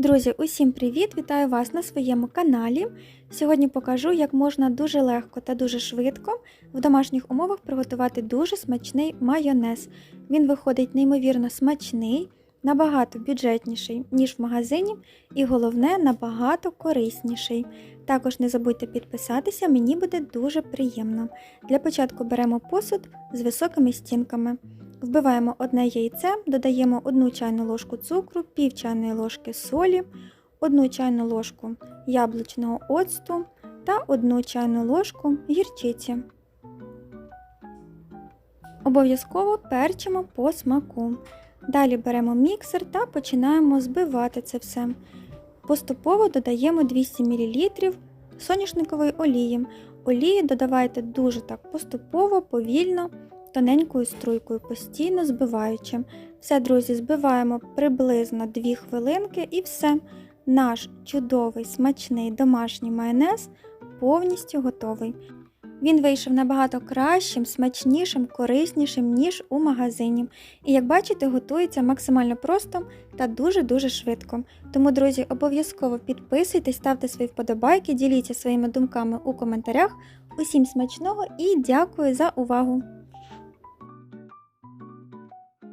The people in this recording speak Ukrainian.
Друзі, усім привіт! Вітаю вас на своєму каналі. Сьогодні покажу, як можна дуже легко та дуже швидко в домашніх умовах приготувати дуже смачний майонез. Він виходить неймовірно смачний, набагато бюджетніший, ніж в магазині, і головне, набагато корисніший. Також не забудьте підписатися, мені буде дуже приємно. Для початку беремо посуд з високими стінками. Вбиваємо одне яйце, додаємо 1 чайну ложку цукру, пів чайної ложки солі, 1 чайну ложку яблучного оцту та 1 чайну ложку гірчиці. Обов'язково перчимо по смаку. Далі беремо міксер та починаємо збивати це все. Поступово додаємо 200 мл соняшникової олії. Олії додавайте дуже так поступово, повільно тоненькою струйкою, постійно збиваючи. Все, друзі, збиваємо приблизно 2 хвилинки і все. Наш чудовий смачний домашній майонез повністю готовий. Він вийшов набагато кращим, смачнішим, кориснішим, ніж у магазині. І як бачите, готується максимально просто та дуже-дуже швидко. Тому, друзі, обов'язково підписуйтесь, ставте свої вподобайки, діліться своїми думками у коментарях. Усім смачного і дякую за увагу!